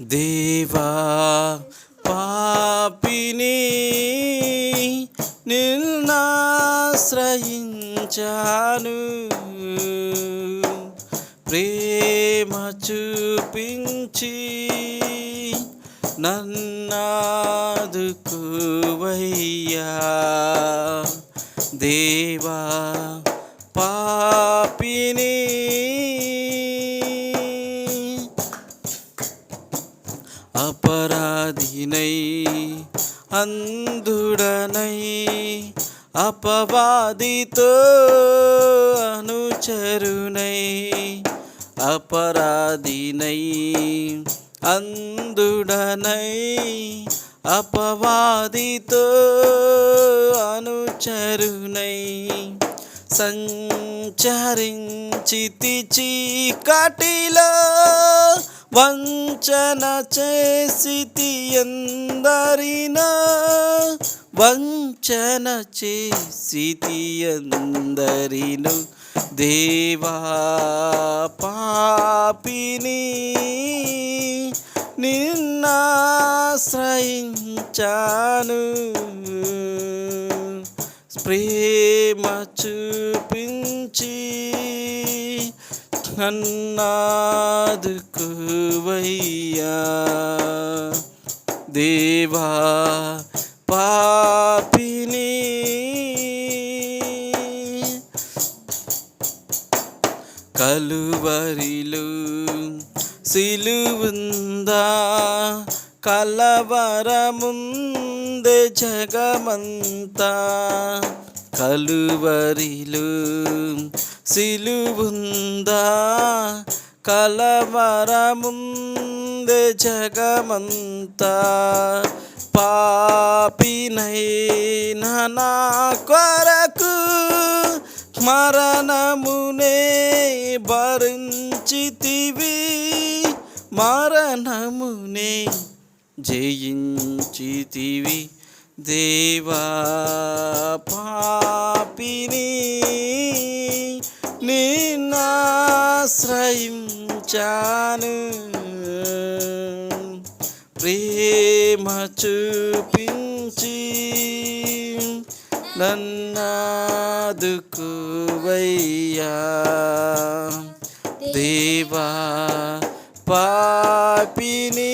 దేవా పాపిని నిన్నాశ్రయించాను ప్రేమ చూపించి నన్నాదుకువయ్యా దేవా అపరాధినై అందుడనై అపవాదితో అనుచరునై అపరాధినై అందుడనై అపవాదితో అనుచరునై. సంచరించితి చీకటిలో వంచన చేసితి ఎందరినా వంచన చేసితి ఎందరిను దేవా పాపిని నిన్నాశ్రయించాను. ప్రేమ చూపించి నన్నాదుకువయ్యా దేవా పాపిని. కలువరిలు సిలువుందా. కలవరముందే జగమంతా. కలువరిలు సిలువుందా? కలవరముందే జగమంతా పాపినైనా నా కొరకు మరణమునే భరించితివి. మరణమునే జయించితివి. దేవా పాపిని నిన్నాశ్రయించాను. ప్రేమ చూపించి నన్నాదుకువయ్యా. దేవా పాపిని